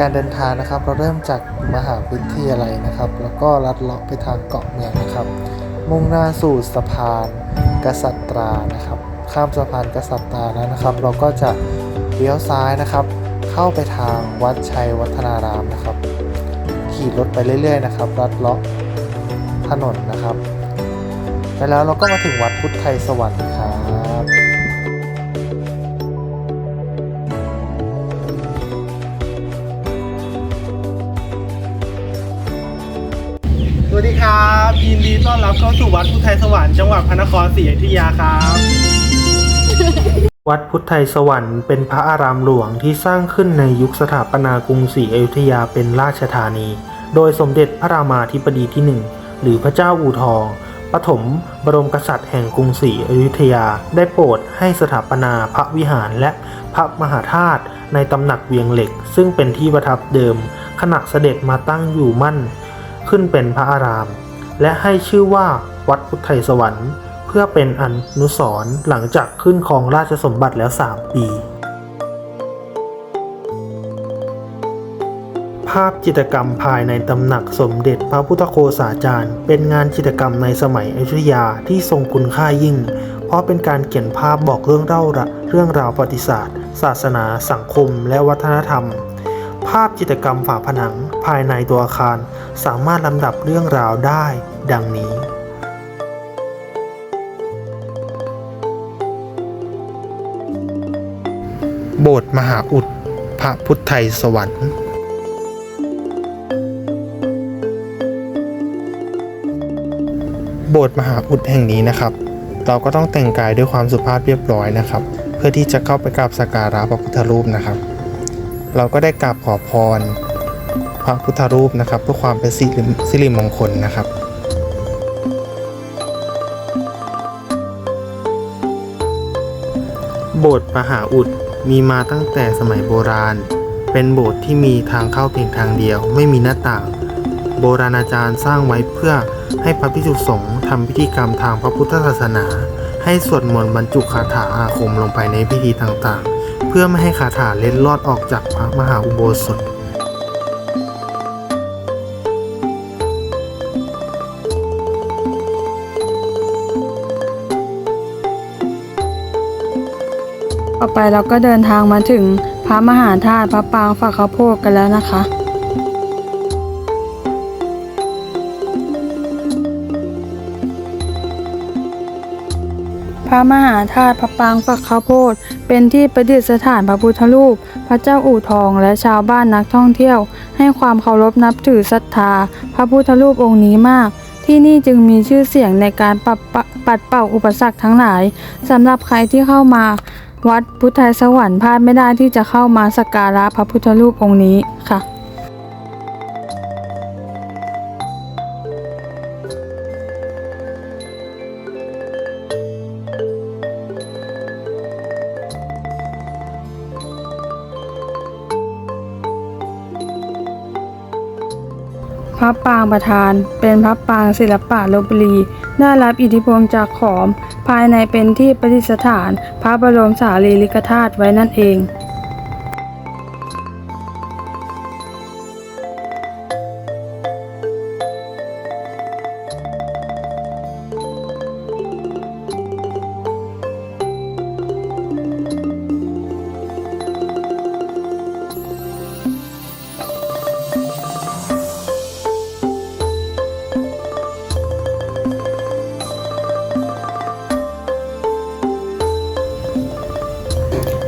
การเดินทางนะครับ เราเริ่มจากมหาวิทยาลัยนะครับ แล้วก็ลัดเลาะไปทางเกาะเมืองนะครับ มุ่งหน้าสู่สะพานกษัตรานะครับ ข้ามสะพานกษัตราแล้วนะครับ เราก็จะเลี้ยวซ้ายนะครับ เข้าไปทางวัดชัยวัฒนารามนะครับ ขี่รถไปเรื่อยๆนะครับลัดเลาะถนนนะครับไปแล้วเราก็มาถึงวัดพุทธไทยสวรรค์ครับ วัสดีครับยินดีต้อนรับเข้าสู่วัดพุทธไทยสวรรค์จังหวัดพระนครศรีอยุธยาครับ วัดพุทธไทยสวรรค์เป็นพระอารามหลวงที่สร้างขึ้นในยุคสถาปนากรุงศรีอยุธยาเป็นราชธานี โดยสมเด็จพระรามาธิบดีที่หนึ่งหรือพระเจ้าอู่ทองปฐมบรมกษัตริย์แห่งกรุงศรีอยุธยาได้โปรดให้สถาปนาพระวิหารและพระมหาธาตุในตำหนักเวียงเหล็ก ซึ่งเป็นที่ประทับเดิมขณะเสด็จมาตั้งอยู่มั่น ขึ้นเป็นพระอาราม และให้ชื่อว่าวัดพุทธไทยสวรรค์ เพื่อเป็นอนุสรณ์หลังจากขึ้นครองราชสมบัติแล้ว 3 ปี ภาพจิตรกรรมภายในตำหนักสมเด็จพระพุทธโฆษาจารย์ เป็นงานจิตรกรรมในสมัยอยุธยาที่ทรงคุณค่ายิ่ง เพราะเป็นการเขียนภาพบอกเรื่องเล่าเรื่องราวประวัติศาสตร์ ศาสนา สังคม และวัฒนธรรม ภาพจิตรกรรมฝาผนังภายในตัวอาคาร สามารถลำดับเรื่องราวได้ ดังนี้ โบสถ์มหาอุด พระพุทธไทยสวรรค์โบสถ์มหาอุดแห่งนี้นะครับ เราก็ต้องแต่งกายด้วยความสุภาพเรียบร้อยนะครับ เพื่อที่จะเข้าไปกราบสักการะพระพุทธรูปนะครับ เราก็ได้กราบขอพร พระพุทธรูปนะครับ เพื่อความเป็นสิริสริมงคลนะครับโบสถ์มหาอุดมีมาตั้งแต่สมัยโบราณ เป็นโบสถ์ที่มีทางเข้าเพียงทางเดียว ไม่มีหน้าต่าง โบราณอาจารย์สร้างไว้เพื่อให้พระภิกษุสงฆ์ทำพิธีกรรมทางพระพุทธศาสนา ให้สวดมนต์บรรจุคาถาอาคมลงไปในพิธีต่างๆ เพื่อไม่ให้คาถาเล็ดลอดออกจากพระมหาอุโบสถต่อไปเราก็เดินทางมาถึงพระมหาธาตุพระปางฝักข้าวโพดกันแล้วนะคะ พระมหาธาตุพระปางฝักข้าวโพด เป็นที่ประดิษฐานพระพุทธรูป พระเจ้าอู่ทองและชาวบ้านนักท่องเที่ยว ให้ความเคารพนับถือศรัทธา พระพุทธรูปองค์นี้มาก ที่นี่จึงมีชื่อเสียงในการปัดปัดเป่าอุปสรรคทั้งหลายสำหรับใครที่เข้ามาวัดพุทธไทยสวรรค์พลาดไม่ได้ที่จะเข้ามาสักการะพระพุทธรูปองค์นี้ค่ะ พระปางประธาน เป็นพระปางศิลปะลบบุรี ได้รับอิทธิพลจากขอม ภายในเป็นที่ประดิษฐาน พระบรมสารีริกธาตุไว้นั่นเอง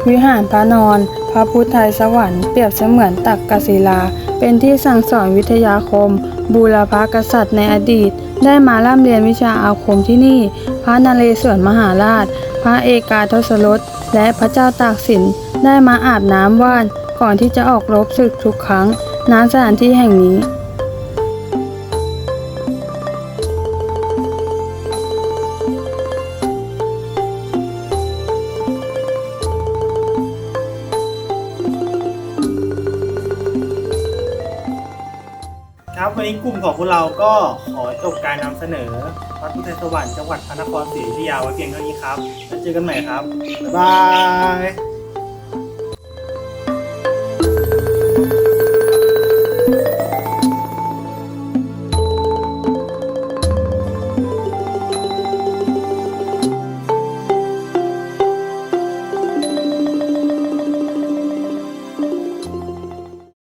วิหารพระนอน พระพุทธไทยสวรรค์เปรียบเสมือนตักกศิลา เป็นที่สั่งสอนวิทยาคม บูรพากษัตริย์ในอดีต ได้มาร่ำเรียนวิชาอาคมที่นี่ พระนเรศวรมหาราช พระเอกาทศรสและพระเจ้าตากสินได้มาอาบน้ำว่านก่อนที่จะออกรบศึกทุกครั้งณสถานที่แห่งนี้ ครับวันนี้กลุ่มของพวกเราก็ขอจบการนำเสนอวัดพุทธไทสวรรค์จังหวัดพระนครศรีอยุธยาไว้เพียงเท่านี้ครับแล้วเจอกันใหม่ครับบ๊ายบาย